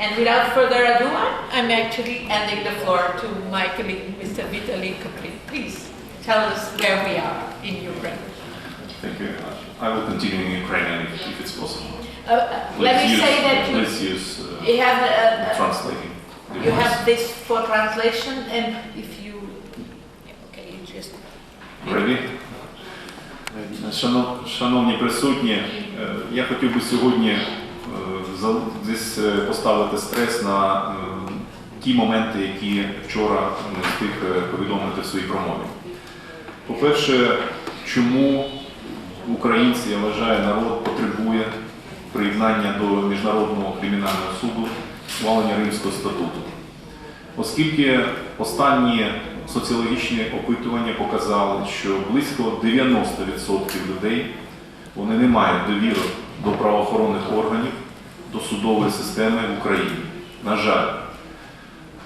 And without further ado, I'm actually handing the floor to my colleague, Mr. Vitaly Koplin. Please tell us where we are in Ukraine. Thank you very much. I will continue in Ukrainian if, if it's possible. Uh, uh, let Let's me use, say that you, let's use uh, you have uh, translating. you device. have this for translation, and if you okay, you just Ready? Шано- Шановні присутні, е, я хотів би сьогодні е, за- десь е, поставити стрес на е, ті моменти, які вчора не встиг е, повідомити в своїй промові. По-перше, чому українці, я вважаю, народ потребує приєднання до Міжнародного кримінального суду схвалення Римського статуту. Оскільки останні соціологічні опитування показали, що близько 90% людей вони не мають довіри до правоохоронних органів, до судової системи в Україні. На жаль.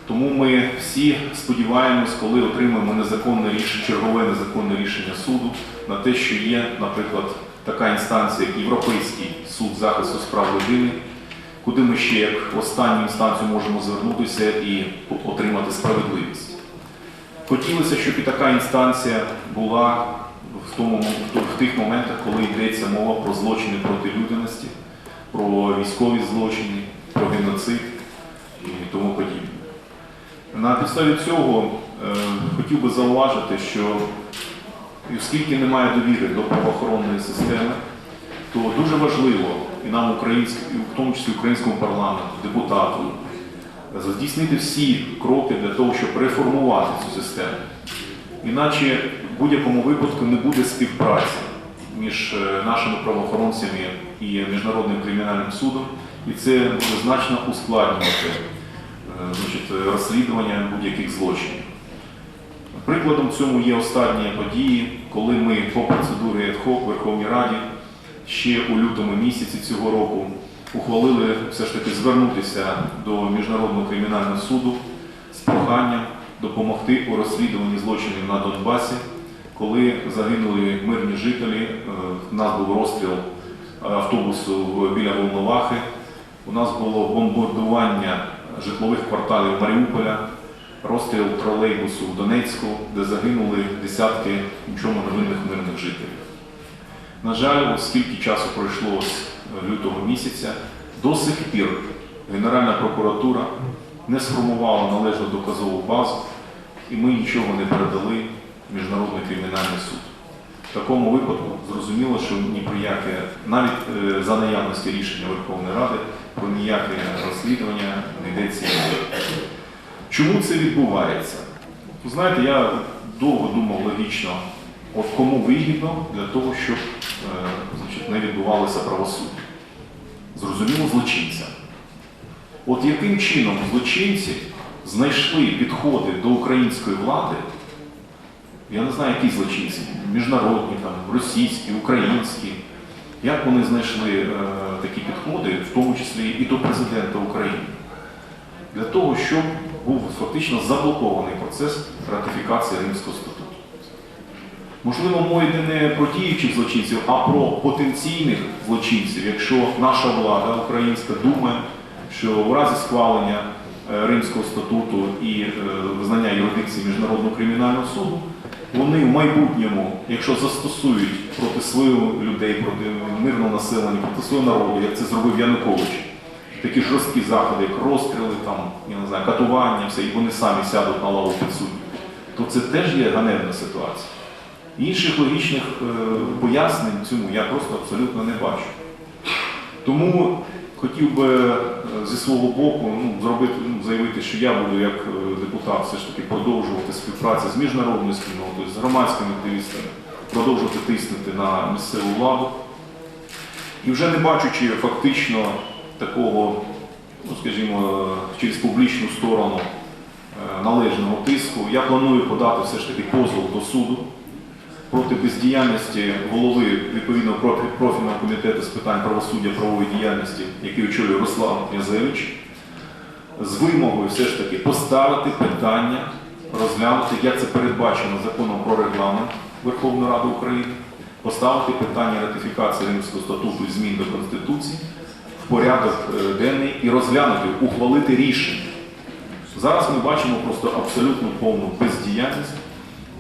Тому ми всі сподіваємось, коли отримаємо незаконне рішення, чергове незаконне рішення суду на те, що є, наприклад, така інстанція, як Європейський суд захисту справ людини, куди ми ще як останню інстанцію можемо звернутися і отримати справедливість. Хотілося, щоб і така інстанція була в, тому, в тих моментах, коли йдеться мова про злочини проти людяності, про військові злочини, про геноцид і тому подібне. На підставі цього е, хотів би зауважити, що оскільки немає довіри до правоохоронної системи, то дуже важливо і нам, українськ- в тому числі українському парламенту, депутату, здійснити всі кроки для того, щоб реформувати цю систему. Іначе в будь-якому випадку не буде співпраці між е, нашими правоохоронцями і Міжнародним кримінальним судом, і це буде значно ускладнювати е, значить, розслідування будь-яких злочинів. Прикладом цьому є останні події, коли ми по процедурі ad-hoc в Верховній Раді ще у лютому місяці цього року ухвалили все ж таки звернутися до Міжнародного кримінального суду з проханням допомогти у розслідуванні злочинів на Донбасі, коли загинули мирні жителі. Е, У нас був розстріл автобусу біля Волновахи, у нас було бомбардування житлових кварталів Маріуполя, розстріл тролейбусу в Донецьку, де загинули десятки нічому невинних мирних жителів. На жаль, оскільки часу пройшло з е, лютого місяця, до сих пір Генеральна прокуратура не сформувала належну доказову базу, і ми нічого не передали Міжнародний кримінальний суд. В такому випадку зрозуміло, що ні про яке, навіть е, за наявності рішення Верховної Ради, про ніяке розслідування не йдеться. Чому це відбувається? Знаєте, я довго думав логічно, от кому вигідно для того, щоб е, значить, не відбувалося правосуддя. Зрозуміло, злочинцям. От яким чином злочинці знайшли підходи до української влади, я не знаю, які злочинці, міжнародні, там, російські, українські, як вони знайшли е, такі підходи, в тому числі і до президента України? Для того, щоб був фактично заблокований процес ратифікації Римського статуту. Можливо, мова йде не про діючих злочинців, а про потенційних злочинців, якщо наша влада українська думає, що в разі схвалення е, Римського статуту і е, визнання юрисдикції Міжнародного кримінального суду, вони в майбутньому, якщо застосують проти своїх людей, проти мирного населення, проти свого народу, як це зробив Янукович, такі жорсткі заходи, як розстріли, там, я не знаю, катування, все, і вони самі сядуть на лаву підсудні, то це теж є ганебна ситуація. Інших логічних е, пояснень цьому я просто абсолютно не бачу. Тому хотів би зі свого боку ну, зробити, ну, заявити, що я буду як е, депутат все ж таки продовжувати співпрацю з міжнародною спільнотою, з громадськими активістами, продовжувати тиснути на місцеву владу. І вже не бачучи фактично такого, ну скажімо, через публічну сторону е, належного тиску, я планую подати все ж таки позов до суду проти бездіяльності голови відповідного профільного комітету з питань правосуддя правової діяльності, який очолює Руслан Князевич, з вимогою все ж таки поставити питання, розглянути, як це передбачено законом про регламент Верховної Ради України, поставити питання ратифікації Римського статуту і змін до Конституції в порядок е, денний і розглянути, ухвалити рішення. Зараз ми бачимо просто абсолютно повну бездіяльність,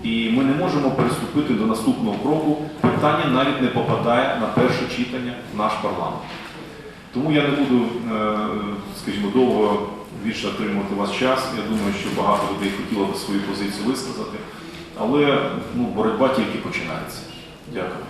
і ми не можемо переступити до наступного кроку. Питання навіть не попадає на перше читання в наш парламент. Тому я не буду, е, скажімо, довго більше отримувати вас час. Я думаю, що багато людей хотіло би свою позицію висказати, але ну, боротьба тільки починається. Дякую.